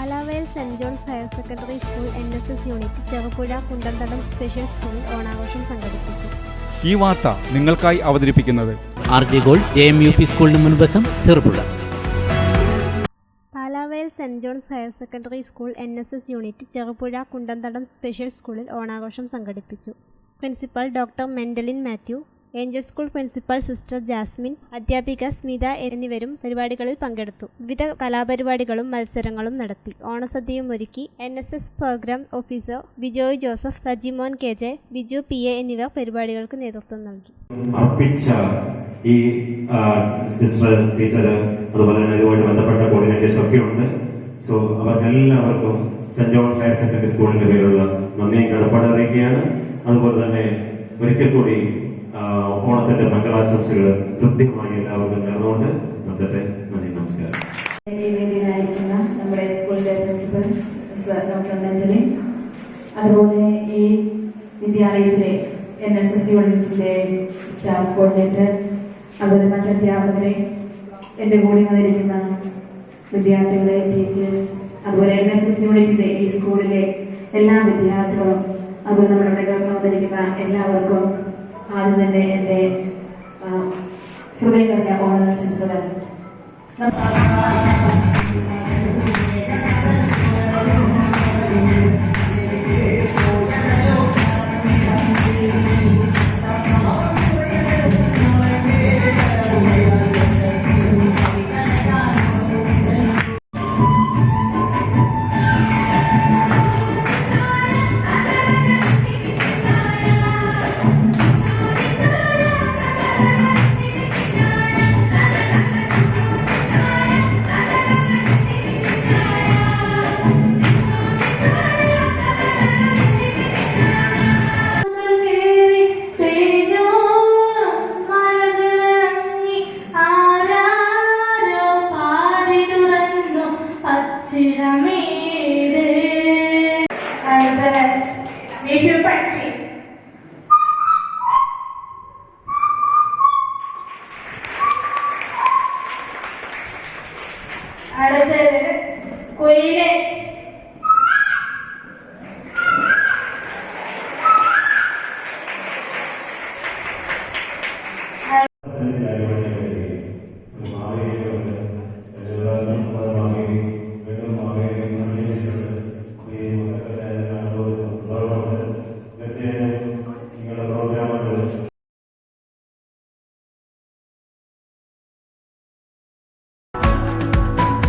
Palavayal Saint John's higher secondary school N S S unit Cherupuzha Kundanthadam special school ഓണാഘോഷം സംഘടിപ്പിച്ചു. ഈ വാർത്ത നിങ്ങൾക്കായി അവതരിപ്പിക്കുന്നത് R J gold J M U P സ്കൂളിന് മുൻവശം Cherupuzha. Palavayal Saint John's higher secondary school N S S unit Cherupuzha Kundanthadam special സ്കൂളിൽ ഓണാഘോഷം സംഘടിപ്പിച്ചു. Principal doctor Mendalin Mathew Angel school principal sister Jasmine അധ്യാപിക സ്മിത എന്നിവരും പരിപാടികളിൽ പങ്കെടുത്തു. വിവിധ കലാപരിപാടികളും മത്സരങ്ങളും നടത്തി. ഓണസദ്യയും ഒരുക്കി N S S programme officer Bijoy Joseph Sajimon K J Biju P A എന്നിവർ പരിപാടികൾക്ക് നേതൃത്വം നൽകി. അർപ്പിച്ച ഈ സിസ്റ്റർ ടീച്ചർ അതുപോലെ തന്നെ ഇതുമായിട്ട് ബന്ധപ്പെട്ട കോർഡിനേറ്റേഴ്സ് ഒക്കെ ഉണ്ട്. സോ അവർക്കെല്ലാവർക്കും സെന്റ് ജോൺ ഹയർ സെക്കൻഡറി സ്കൂളിന്റെ പേരുള്ള നന്ദിയും കടപ്പാട് അറിയിക്കുകയാണ്. അതുപോലെ തന്നെ ഒരിക്കൽ കൂടി ഓണത്തിന്റെ മംഗളാശംസകൾ കൃത്യമായി എല്ലാവർക്കും നേർന്നുകൊണ്ട് നിർത്തട്ടെ നന്ദി നമസ്കാരം. നമ്മുടെ പ്രിൻസിപ്പൽ അതുപോലെ ഈ വിദ്യാലയത്തിലെ എൻ എസ് എസ് യൂണിറ്റിന്റെ സ്റ്റാഫ് കോർഡിനേറ്റർ അതുപോലെ മറ്റ് അധ്യാപകരെ എന്റെ കൂടെ വന്നിരിക്കുന്ന വിദ്യാർത്ഥികളെ ടീച്ചേഴ്സ് അതുപോലെ എൻ എസ് എസ് യൂണിറ്റിലെ ഈ സ്കൂളിലെ എല്ലാ വിദ്യാർത്ഥികളും അതുപോലെ നമ്മുടെ ഗവൺമെന്റ് വന്നിരിക്കുന്ന എല്ലാവർക്കും ആദ്യം തന്നെ എന്റെ ഹൃദയം നിറഞ്ഞ ഓണാശംസകൾ சிரமேது அந்த மிகு பற்றி அடுத்தது குயிலே.